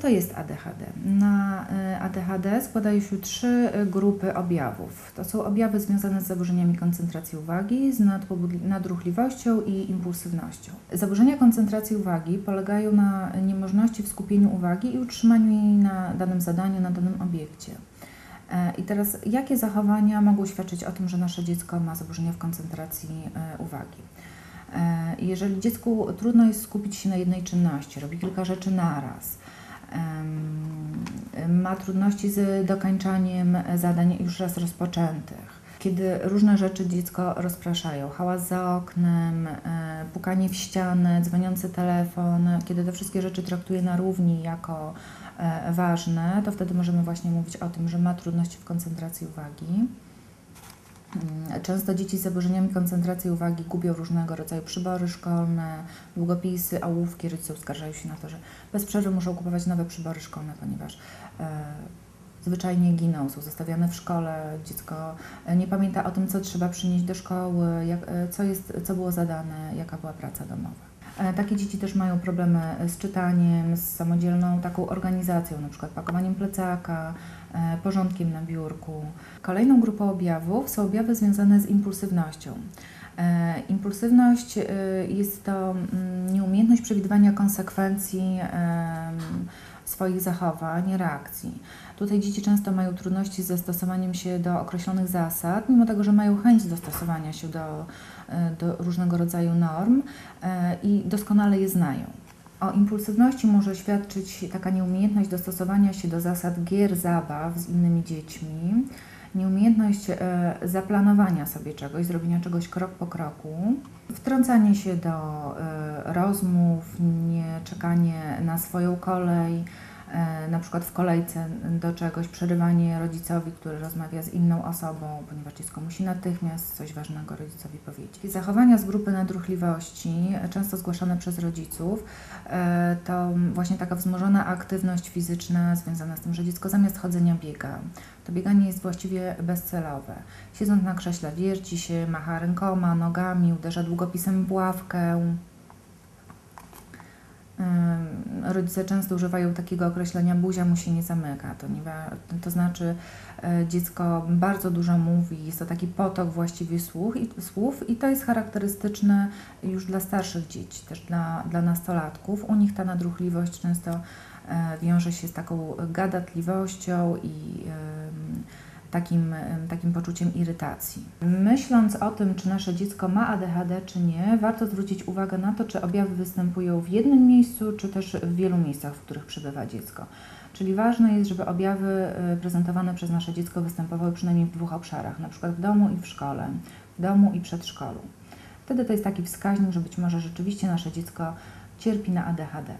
to jest ADHD? Na y, ADHD składają się trzy y, grupy objawów. To są objawy związane z zaburzeniami koncentracji uwagi, z nadruchliwością i impulsywnością. Zaburzenia koncentracji uwagi polegają na niemożności w skupieniu uwagi i utrzymaniu jej na danym zadaniu, na danym obiekcie. E, I teraz, jakie zachowania mogą świadczyć o tym, że nasze dziecko ma zaburzenia w koncentracji e, uwagi? E, jeżeli dziecku trudno jest skupić się na jednej czynności, robi kilka rzeczy naraz, ma trudności z dokańczaniem zadań już raz rozpoczętych, kiedy różne rzeczy dziecko rozpraszają, hałas za oknem, pukanie w ścianę, dzwoniący telefon, kiedy te wszystkie rzeczy traktuje na równi jako ważne, to wtedy możemy właśnie mówić o tym, że ma trudności w koncentracji uwagi. Mm, często dzieci z zaburzeniami koncentracji uwagi gubią różnego rodzaju przybory szkolne, długopisy, ołówki. Rodzice uskarżają się na to, że bez przerwy muszą kupować nowe przybory szkolne, ponieważ e, zwyczajnie giną, są zostawiane w szkole. Dziecko e, nie pamięta o tym, co trzeba przynieść do szkoły, jak, e, co, jest, co było zadane, jaka była praca domowa. E, takie dzieci też mają problemy z czytaniem, z samodzielną taką organizacją, na przykład pakowaniem plecaka, porządkiem na biurku. Kolejną grupą objawów są objawy związane z impulsywnością. E, impulsywność e, jest to mm, nieumiejętność przewidywania konsekwencji swoich zachowań, reakcji. Tutaj dzieci często mają trudności z zastosowaniem się do określonych zasad, mimo tego, że mają chęć dostosowania się do, do różnego rodzaju norm i doskonale je znają. O impulsywności może świadczyć taka nieumiejętność dostosowania się do zasad gier, zabaw z innymi dziećmi, nieumiejętność e, zaplanowania sobie czegoś, zrobienia czegoś krok po kroku, wtrącanie się do e, rozmów, nie czekanie na swoją kolej, na przykład w kolejce do czegoś, przerywanie rodzicowi, który rozmawia z inną osobą, ponieważ dziecko musi natychmiast coś ważnego rodzicowi powiedzieć. Zachowania z grupy nadruchliwości, często zgłaszane przez rodziców, e, to właśnie taka wzmożona aktywność fizyczna związana z tym, że dziecko zamiast chodzenia biega. To bieganie jest właściwie bezcelowe. Siedząc na krześle wierci się, macha rękoma, nogami, uderza długopisem w ławkę, rodzice często używają takiego określenia buzia mu się nie zamyka. To, nie, to znaczy e, dziecko bardzo dużo mówi, jest to taki potok właściwie słów i, słów i to jest charakterystyczne już dla starszych dzieci, też dla, dla nastolatków. U nich ta nadruchliwość często e, wiąże się z taką gadatliwością i takim, takim poczuciem irytacji. Myśląc o tym, czy nasze dziecko ma ADHD, czy nie, warto zwrócić uwagę na to, czy objawy występują w jednym miejscu, czy też w wielu miejscach, w których przebywa dziecko. Czyli ważne jest, żeby objawy e, prezentowane przez nasze dziecko występowały przynajmniej w dwóch obszarach, na przykład w domu i w szkole, w domu i przedszkolu. Wtedy to jest taki wskaźnik, że być może rzeczywiście nasze dziecko cierpi na ADHD.